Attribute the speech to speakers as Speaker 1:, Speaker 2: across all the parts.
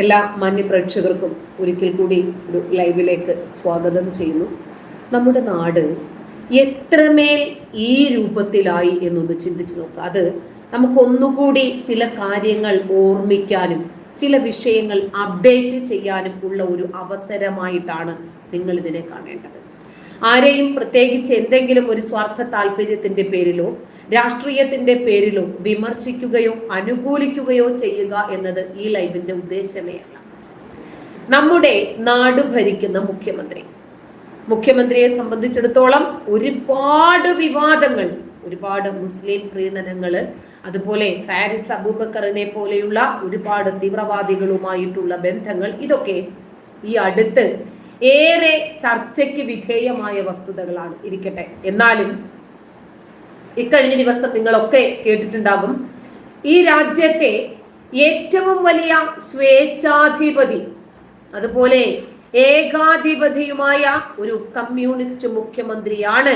Speaker 1: എല്ലാ മാന്യ പ്രേക്ഷകർക്കും ഒരിക്കൽ കൂടി ഒരു ലൈവിലേക്ക് സ്വാഗതം ചെയ്യുന്നു. നമ്മുടെ നാട് എത്രമേൽ ഈ രൂപത്തിലായി എന്നൊന്ന് ചിന്തിച്ചു നോക്കുക അത് നമുക്കൊന്നുകൂടി ചില കാര്യങ്ങൾ ഓർമ്മിക്കാനും ചില വിഷയങ്ങൾ അപ്ഡേറ്റ് ചെയ്യാനും ഉള്ള ഒരു അവസരമായിട്ടാണ് നിങ്ങൾ ഇതിനെ കാണേണ്ടത്. ആരെയും പ്രത്യേകിച്ച് എന്തെങ്കിലും ഒരു സ്വാർത്ഥ താല്പര്യത്തിന്റെ പേരിലോ രാഷ്ട്രീയത്തിന്റെ പേരിലോ വിമർശിക്കുകയോ അനുകൂലിക്കുകയോ ചെയ്യുക എന്നത് ഈ ലൈവിന്റെ ഉദ്ദേശമേ അല്ല. നമ്മുടെ നാട് ഭരിക്കുന്ന മുഖ്യമന്ത്രി. മുഖ്യമന്ത്രിയെ സംബന്ധിച്ചിടത്തോളം ഒരുപാട് വിവാദങ്ങൾ ഒരുപാട് മുസ്ലിം പ്രീണനങ്ങൾ അതുപോലെ ഫാരിസ് അബൂബക്കറിനെ പോലെയുള്ള ഒരുപാട് തീവ്രവാദികളുമായിട്ടുള്ള ബന്ധങ്ങൾ ഇതൊക്കെ ഈ അടുത്ത് ഏറെ ചർച്ചയ്ക്ക് വിധേയമായ വസ്തുതകളാണ് ഇരിക്കട്ടെ. എന്നാലും ഇക്കഴിഞ്ഞ ദിവസം നിങ്ങളൊക്കെ കേട്ടിട്ടുണ്ടാകും. ഈ രാജ്യത്തെ ഏറ്റവും വലിയ സ്വേച്ഛാധിപതി അതുപോലെ ഏകാധിപതിയുമായ ഒരു കമ്മ്യൂണിസ്റ്റ് മുഖ്യമന്ത്രിയാണ്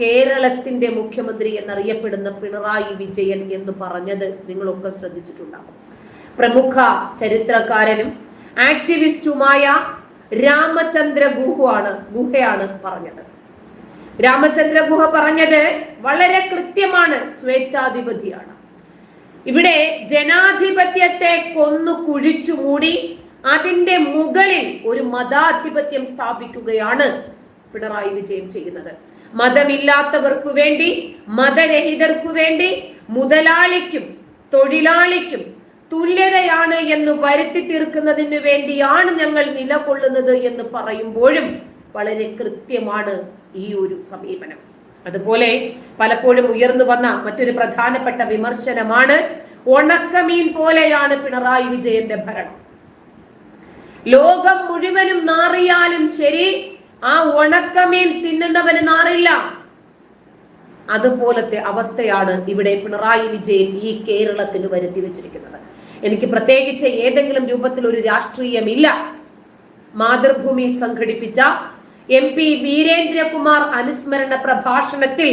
Speaker 1: കേരളത്തിന്റെ മുഖ്യമന്ത്രി എന്നറിയപ്പെടുന്ന പിണറായി വിജയൻ എന്ന് പറഞ്ഞത് നിങ്ങളൊക്കെ ശ്രദ്ധിച്ചിട്ടുണ്ടാകും. പ്രമുഖ ചരിത്രകാരനും ആക്ടിവിസ്റ്റുമായ രാമചന്ദ്ര ഗുഹയാണ് ഗുഹയാണ് പറഞ്ഞത്. രാമചന്ദ്ര ഗുഹ പറഞ്ഞത് വളരെ കൃത്യമാണ്. സ്വേച്ഛാധിപതിയാണ്. ഇവിടെ ജനാധിപത്യത്തെ കൊന്നു കുഴിച്ചു മൂടി അതിന്റെ മുകളിൽ ഒരു മതാധിപത്യം സ്ഥാപിക്കുകയാണ് പിണറായി വിജയൻ ചെയ്യുന്നത്. മതമില്ലാത്തവർക്കു വേണ്ടി മതരഹിതർക്കു വേണ്ടി മുതലാളിക്കും തൊഴിലാളിക്കും തുല്യതയാണ് എന്ന് വരുത്തി തീർക്കുന്നതിന് വേണ്ടിയാണ് ഞങ്ങൾ നിലകൊള്ളുന്നത് എന്ന് പറയുമ്പോഴും വളരെ കൃത്യമാണ് ഈ ഒരു സമീപനം. അതുപോലെ പലപ്പോഴും ഉയർന്നു വന്ന മറ്റൊരു പ്രധാനപ്പെട്ട വിമർശനമാണ് ഉണക്കമീൻ പോലെയാണ് പിണറായി വിജയന്റെ ഭരണം. ലോകം മുഴുവനും നാറിയാലും ശരി ആ ഉണക്കമീൻ തിന്നുന്നവന് നാറില്ല. അതുപോലത്തെ അവസ്ഥയാണ് ഇവിടെ പിണറായി വിജയൻ ഈ കേരളത്തിന് വരുത്തി വെച്ചിരിക്കുന്നത്. എനിക്ക് പ്രത്യേകിച്ച് ഏതെങ്കിലും രൂപത്തിൽ ഒരു രാഷ്ട്രീയമില്ല. മാതൃഭൂമി സംഘടിപ്പിച്ച എം പി വീരേന്ദ്രകുമാർ അനുസ്മരണ പ്രഭാഷണത്തിൽ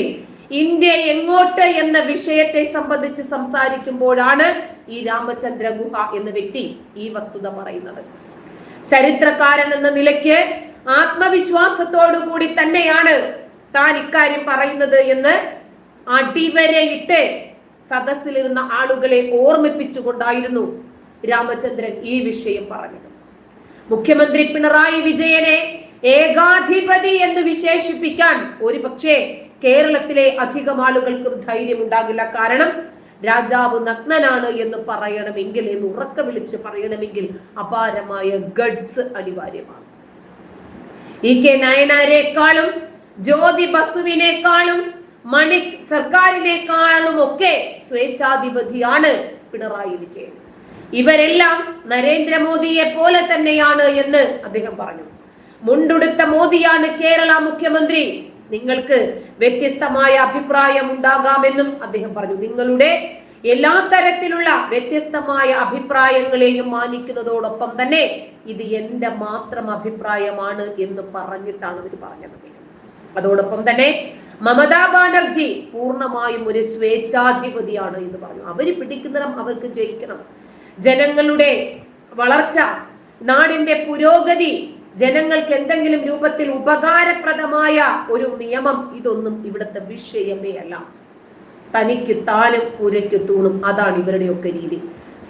Speaker 1: ഇന്ത്യ എങ്ങോട്ട് എന്ന വിഷയത്തെ സംബന്ധിച്ച് സംസാരിക്കുമ്പോഴാണ് ഈ രാമചന്ദ്ര ഗുഹ എന്ന വ്യക്തി ഈ വസ്തുത പറയുന്നത്. ചരിത്രകാരൻ എന്ന നിലയ്ക്ക് ആത്മവിശ്വാസത്തോടു കൂടി തന്നെയാണ് താൻ ഇക്കാര്യം പറയുന്നത് എന്ന് അടിവരെ അടിവരയിട്ട് സദസ്സിലിരുന്ന ആളുകളെ ഓർമ്മിപ്പിച്ചുകൊണ്ടായിരുന്നു രാമചന്ദ്രൻ ഈ വിഷയം പറഞ്ഞത്. മുഖ്യമന്ത്രി പിണറായി വിജയനെ ഏകാധിപതി എന്ന് വിശേഷിപ്പിക്കാൻ ഒരു പക്ഷേ കേരളത്തിലെ അധികം ആളുകൾക്കും ധൈര്യം ഉണ്ടാകില്ല കാരണം രാജാവ് നഗ്നനാണ് എന്ന് പറയണമെങ്കിൽ എന്ന് ഉറക്ക വിളിച്ച് പറയണമെങ്കിൽ അപാരമായ ഗഡ്സ് അനിവാര്യമാണ്. ഇ കെ നയനാരേക്കാളും ജ്യോതി ബസുവിനേക്കാളും മണി സർക്കാരിനേക്കാളും ഒക്കെ സ്വേച്ഛാധിപതിയാണ് പിണറായി വിജയൻ. ഇവരെല്ലാം നരേന്ദ്രമോദിയെ പോലെ തന്നെയാണ് എന്ന് അദ്ദേഹം പറഞ്ഞു. മുണ്ടുടുത്ത മോദിയാണ് കേരള മുഖ്യമന്ത്രി. നിങ്ങൾക്ക് വ്യത്യസ്തമായ അഭിപ്രായം ഉണ്ടാകാമെന്നും അദ്ദേഹം പറഞ്ഞു. നിങ്ങളുടെ എല്ലാ തരത്തിലുള്ള വ്യത്യസ്തമായ അഭിപ്രായങ്ങളെയും മാനിക്കുന്നതോടൊപ്പം തന്നെ ഇത് എന്റെ മാത്രം അഭിപ്രായമാണ് എന്ന് പറഞ്ഞിട്ടാണ് ഇവർ പറഞ്ഞത്. അതോടൊപ്പം തന്നെ മമതാ ബാനർജി പൂർണമായും ഒരു സ്വേച്ഛാധിപതിയാണ് എന്ന് പറഞ്ഞു. അവർ പിടിക്കുന്നിടം അവർക്ക് ജയിക്കണം. ജനങ്ങളുടെ വളർച്ച നാടിന്റെ പുരോഗതി ജനങ്ങൾക്ക് എന്തെങ്കിലും രൂപത്തിൽ ഉപകാരപ്രദമായ ഒരു നിയമം ഇതൊന്നും ഇവിടുത്തെ വിഷയമേ അല്ല. തനിക്ക് താനും പുരയ്ക്ക് തൂണും അതാണ് ഇവരുടെയൊക്കെ രീതി.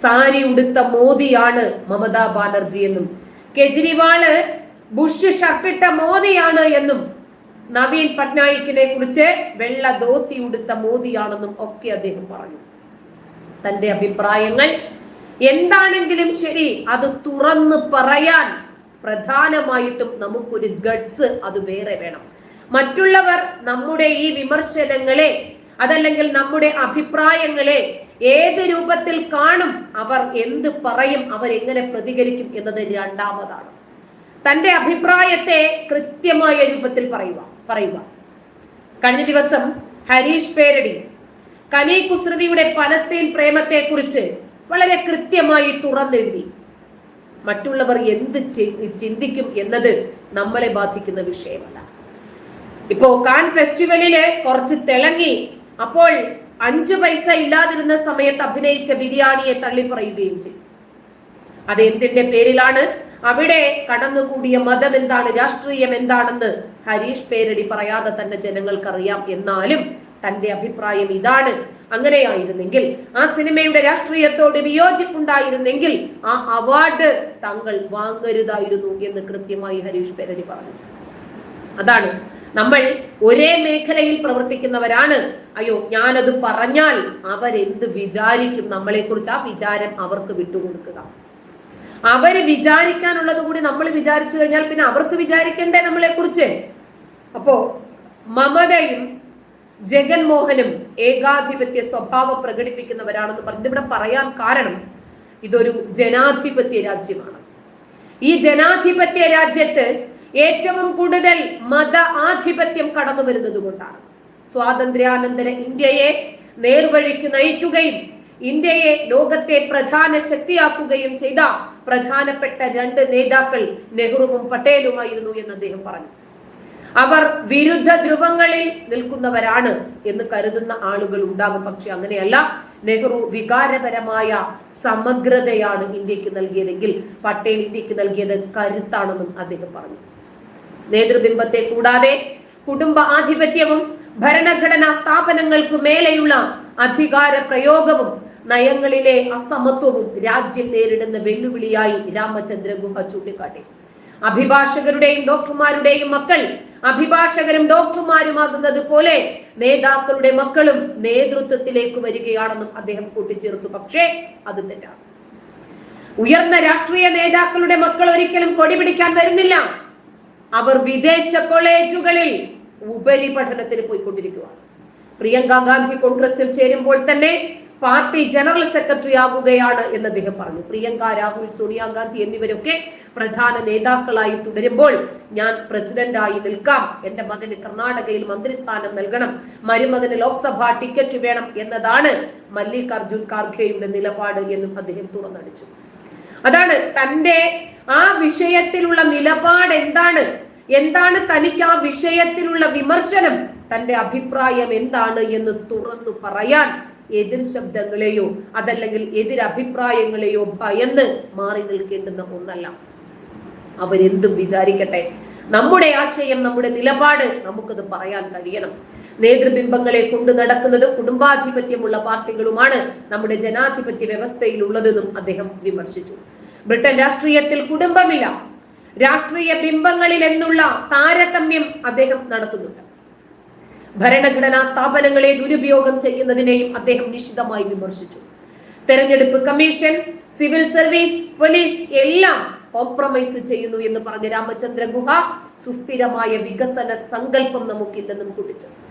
Speaker 1: സാരി ഉടുത്ത മോദിയാണ് മമതാ ബാനർജി എന്നും കെജ്രിവാൾ ബുഷ് ഷർട്ടിട്ട മോദിയാണ് എന്നും നവീൻ പട്നായിക്കിനെ കുറിച്ച് വെള്ള ധോത്തി ഉടുത്ത മോദിയാണെന്നും ഒക്കെ അദ്ദേഹം പറഞ്ഞു. തന്റെ അഭിപ്രായങ്ങൾ എന്താണെങ്കിലും ശരി അത് തുറന്ന് പറയാൻ പ്രധാനമായിട്ടും നമുക്കൊരു ഗഡ്സ് അത് വേറെ വേണം. മറ്റുള്ളവർ നമ്മുടെ ഈ വിമർശനങ്ങളെ അതല്ലെങ്കിൽ നമ്മുടെ അഭിപ്രായങ്ങളെ ഏത് രൂപത്തിൽ കാണും അവർ എന്ത് പറയും അവർ എങ്ങനെ പ്രതികരിക്കും എന്നത് രണ്ടാമതാണ്. തന്റെ അഭിപ്രായത്തെ കൃത്യമായ രൂപത്തിൽ പറയുക പറയുക. കഴിഞ്ഞ ദിവസം ഹരീഷ് പേരടി കനി കുസൃതിയുടെ പലസ്തീൻ പ്രേമത്തെക്കുറിച്ച് വളരെ കൃത്യമായി തുറന്നെഴുതി. മറ്റുള്ളവർ എന്ത് ചിന്തിക്കും എന്നത് നമ്മളെ ബാധിക്കുന്ന വിഷയമല്ല. ഇപ്പോ കാൻ ഫെസ്റ്റിവലിൽ കുറച്ച് തിളങ്ങി അപ്പോൾ അഞ്ചു പൈസ ഇല്ലാതിരുന്ന സമയത്ത് അഭിനയിച്ച ബിരിയാണിയെ തള്ളിപ്പറയുകയും ചെയ്തു. അത് എന്തിന്റെ പേരിലാണ്? അവിടെ കടന്നുകൂടിയ മതം എന്താണ്? രാഷ്ട്രീയം എന്താണെന്ന് ഹരീഷ് പേരടി പറയാതെ തന്നെ ജനങ്ങൾക്കറിയാം. എന്നാലും തന്റെ അഭിപ്രായം ഇതാണ്. അങ്ങനെയായിരുന്നെങ്കിൽ ആ സിനിമയുടെ രാഷ്ട്രീയത്തോട് വിയോജിപ്പുണ്ടായിരുന്നെങ്കിൽ ആ അവാർഡ് തങ്ങൾ വാങ്ങരുതായിരുന്നു എന്ന് കൃത്യമായി ഹരീഷ് പേരടി പറഞ്ഞു. അതാണ്. നമ്മൾ ഒരേ മേഖലയിൽ പ്രവർത്തിക്കുന്നവരാണ്. അയ്യോ ഞാനത് പറഞ്ഞാൽ അവരെന്ത് വിചാരിക്കും? നമ്മളെക്കുറിച്ച് ആ വിചാരം അവർക്ക് വിട്ടുകൊടുക്കുക. അവർ വിചാരിക്കാനുള്ളത് കൂടി നമ്മൾ വിചാരിച്ചു കഴിഞ്ഞാൽ പിന്നെ അവർക്ക് വിചാരിക്കണ്ടേ നമ്മളെക്കുറിച്ച്? അപ്പോ മമതയും ജഗൻമോഹനും ഏകാധിപത്യ സ്വഭാവം പ്രകടിപ്പിക്കുന്നവരാണെന്ന് പറഞ്ഞത് ഇവിടെ പറയാൻ കാരണം ഇതൊരു ജനാധിപത്യ രാജ്യമാണ്. ഈ ജനാധിപത്യ രാജ്യത്ത് ഏറ്റവും കൂടുതൽ മത ആധിപത്യം കടന്നു വരുന്നത് കൊണ്ടാണ്. സ്വാതന്ത്ര്യാനന്തര ഇന്ത്യയെ നേർവഴിക്ക് നയിക്കുകയും ഇന്ത്യയെ ലോകത്തെ പ്രധാന ശക്തിയാക്കുകയും ചെയ്ത പ്രധാനപ്പെട്ട രണ്ട് നേതാക്കൾ നെഹ്റുവും പട്ടേലുമായിരുന്നു എന്ന് അദ്ദേഹം പറഞ്ഞു. അവർ വിരുദ്ധ ധ്രുവങ്ങളിൽ നിൽക്കുന്നവരാണ് എന്ന് കരുതുന്ന ആളുകൾ ഉണ്ടാകും. പക്ഷെ അങ്ങനെയല്ല. നെഹ്റു വികാരപരമായ സമഗ്രതയാണ് ഇന്ത്യയ്ക്ക് നൽകിയതെങ്കിൽ പട്ടേൽ ഇന്ത്യയ്ക്ക് നൽകിയത് കരുത്താണെന്നും അദ്ദേഹം പറഞ്ഞു. നേതൃബിംബത്തെ കൂടാതെ കുടുംബ ആധിപത്യവും ഭരണഘടനാ സ്ഥാപനങ്ങൾക്ക് മേലെയുള്ള അധികാര പ്രയോഗവും നയങ്ങളിലെ അസമത്വവും രാജ്യം നേരിടുന്ന വെല്ലുവിളിയായി രാമചന്ദ്ര ഗുഹ ചൂണ്ടിക്കാട്ടി. അഭിഭാഷകരുടെയും ഡോക്ടർമാരുടെയും മക്കൾ അഭിഭാഷകരും ഡോക്ടർമാരുമാകുന്നത് പോലെ നേതാക്കളുടെ മക്കളും നേതൃത്വത്തിലേക്ക് വരികയാണെന്നും അദ്ദേഹം കൂട്ടിച്ചേർത്തു. പക്ഷേ അത് തെറ്റാണ്. ഉയർന്ന രാഷ്ട്രീയ നേതാക്കളുടെ മക്കൾ ഒരിക്കലും കൊടി പിടിക്കാൻ വരുന്നില്ല. അവർ വിദേശ കോളേജുകളിൽ ഉപരിപഠനത്തിന് പോയിക്കൊണ്ടിരിക്കുകയാണ്. പ്രിയങ്ക ഗാന്ധി കോൺഗ്രസിൽ ചേരുമ്പോൾ തന്നെ പാർട്ടി ജനറൽ സെക്രട്ടറി ആകുകയാണ് എന്ന് അദ്ദേഹം പറഞ്ഞു. പ്രിയങ്ക രാഹുൽ സോണിയാഗാന്ധി എന്നിവരൊക്കെ പ്രധാന നേതാക്കളായി തുടരുമ്പോൾ ഞാൻ പ്രസിഡന്റായി നിൽക്കാം. എന്റെ മകന് കർണാടകയിൽ മന്ത്രിസ്ഥാനം നൽകണം. മരുമകന് ലോക്സഭാ ടിക്കറ്റ് വേണം എന്നതാണ് മല്ലികാർജുൻ ഖാർഖേയുടെ നിലപാട് എന്നും അദ്ദേഹം തുറന്നടിച്ചു. അതാണ് തന്റെ ആ വിഷയത്തിലുള്ള നിലപാട് എന്താണ്? എന്താണ് തനിക്ക് ആ വിഷയത്തിലുള്ള വിമർശനം? തന്റെ അഭിപ്രായം എന്താണ് എന്ന് തുറന്നു പറയാൻ എതിർ ശബ്ദങ്ങളെയോ അതല്ലെങ്കിൽ എതിരഭിപ്രായങ്ങളെയോ ഭയന്ന് മാറി നിൽക്കേണ്ടുന്ന ഒന്നല്ല. അവരെന്തും വിചാരിക്കട്ടെ. നമ്മുടെ ആശയം നമ്മുടെ നിലപാട് നമുക്കത് പറയാൻ കഴിയണം. നേതൃബിംബങ്ങളെ കൊണ്ടു നടക്കുന്നതും കുടുംബാധിപത്യമുള്ള പാർട്ടികളുമാണ് നമ്മുടെ ജനാധിപത്യ വ്യവസ്ഥയിൽ ഉള്ളതെന്നും അദ്ദേഹം വിമർശിച്ചു. ബ്രിട്ടൻ രാഷ്ട്രീയത്തിൽ കുടുംബമില്ല. രാഷ്ട്രീയ ബിംബങ്ങളിൽ എന്നുള്ള താരതമ്യം അദ്ദേഹം നടത്തുന്നുണ്ട്. ഭരണഘടനാ സ്ഥാപനങ്ങളെ ദുരുപയോഗം ചെയ്യുന്നതിനെയും അദ്ദേഹം നിശിതമായി വിമർശിച്ചു. തെരഞ്ഞെടുപ്പ് കമ്മീഷൻ സിവിൽ സർവീസ് പോലീസ് എല്ലാം കോംപ്രമൈസ് ചെയ്യുന്നു എന്ന് പറഞ്ഞ രാമചന്ദ്ര ഗുഹ സുസ്ഥിരമായ വികസന സങ്കല്പം നമുക്കില്ലെന്നും കൂട്ടിച്ചേർത്തു.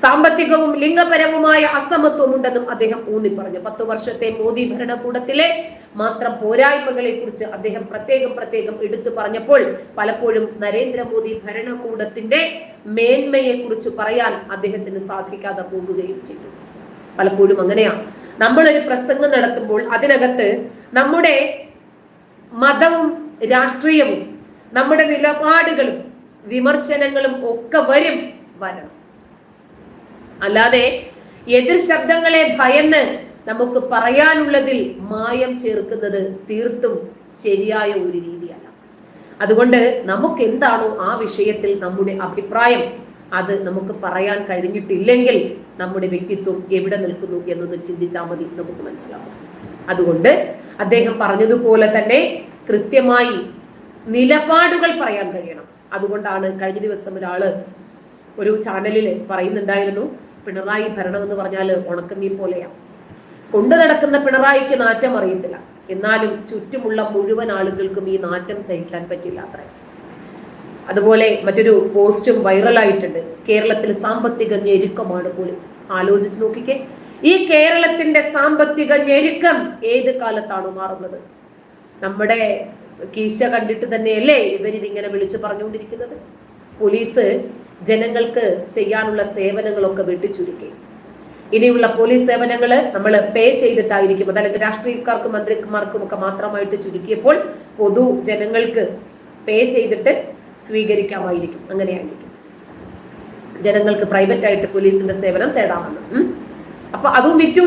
Speaker 1: സാമ്പത്തികവും ലിംഗപരവുമായ അസമത്വം ഉണ്ടെന്നും അദ്ദേഹം ഊന്നി പറഞ്ഞു പത്തു വർഷത്തെ മോദി ഭരണകൂടത്തിലെ മാത്രം പോരായ്മകളെ കുറിച്ച് അദ്ദേഹം പ്രത്യേകം പ്രത്യേകം എടുത്തു പറഞ്ഞപ്പോൾ പലപ്പോഴും നരേന്ദ്രമോദി ഭരണകൂടത്തിന്റെ മേന്മയെ കുറിച്ച് പറയാൻ അദ്ദേഹത്തിന് സാധിക്കാതെ പോകുകയും ചെയ്തു. പലപ്പോഴും അങ്ങനെയാണ്. നമ്മളൊരു പ്രസംഗം നടത്തുമ്പോൾ അതിനകത്ത് നമ്മുടെ മതവും രാഷ്ട്രീയവും നമ്മുടെ നിലപാടുകളും വിമർശനങ്ങളും ഒക്കെ വരും വരണം. അല്ലാതെ എതിർ ശബ്ദങ്ങളെ ഭയന്ന് നമുക്ക് പറയാനുള്ളതിൽ മായം ചേർക്കുന്നത് തീർത്തും ശരിയായ ഒരു രീതിയല്ല. അതുകൊണ്ട് നമുക്ക് എന്താണോ ആ വിഷയത്തിൽ നമ്മുടെ അഭിപ്രായം അത് നമുക്ക് പറയാൻ കഴിഞ്ഞിട്ടില്ലെങ്കിൽ നമ്മുടെ വ്യക്തിത്വം എവിടെ നിൽക്കുന്നു എന്നത് ചിന്തിച്ചാൽ മതി നമുക്ക് മനസ്സിലാവും. അതുകൊണ്ട് അദ്ദേഹം പറഞ്ഞതുപോലെ തന്നെ കൃത്യമായി നിലപാടുകൾ പറയാൻ കഴിയണം. അതുകൊണ്ടാണ് കഴിഞ്ഞ ദിവസം ഒരാൾ ഒരു ചാനലിൽ പറയുന്നുണ്ടായിരുന്നു പിണറായി ഭരണം എന്ന് പറഞ്ഞാൽ ഉണക്കമീൻ പോലെയാണ് കൊണ്ടു നടക്കുന്ന പിണറായിക്ക് നാറ്റം അറിയത്തില്ല. എന്നാലും ചുറ്റുമുള്ള മുഴുവൻ ആളുകൾക്കും ഈ നാറ്റം സഹിക്കാൻ പറ്റില്ല അത്ര. അതുപോലെ മറ്റൊരു പോസ്റ്റും വൈറലായിട്ടുണ്ട്. കേരളത്തിൽ സാമ്പത്തിക ഞെരുക്കമാണ് പോലും. ആലോചിച്ച് നോക്കിക്കേ. ഈ കേരളത്തിന്റെ സാമ്പത്തിക ഞെരുക്കം ഏത് കാലത്താണ് മാറുന്നത്? നമ്മുടെ കീശ കണ്ടിട്ട് തന്നെയല്ലേ ഇവരിതിങ്ങനെ വിളിച്ചു പറഞ്ഞുകൊണ്ടിരിക്കുന്നത്? പോലീസ് ജനങ്ങൾക്ക് ചെയ്യാനുള്ള സേവനങ്ങളൊക്കെ വെട്ടിച്ചുരുക്കി. ഇനിയുള്ള പോലീസ് സേവനങ്ങൾ നമ്മൾ പേ ചെയ്തിട്ടായിരിക്കും. അതല്ലെങ്കിൽ രാഷ്ട്രീയക്കാർക്കും മന്ത്രിമാർക്കും ഒക്കെ മാത്രമായിട്ട് ചുരുക്കിയപ്പോൾ പൊതു ജനങ്ങൾക്ക് പേ ചെയ്തിട്ട് സ്വീകരിക്കാമായിരിക്കും. അങ്ങനെയായിരിക്കും. ജനങ്ങൾക്ക് പ്രൈവറ്റ് ആയിട്ട് പോലീസിന്റെ സേവനം തേടാമെന്ന്. അപ്പൊ അതും വിറ്റു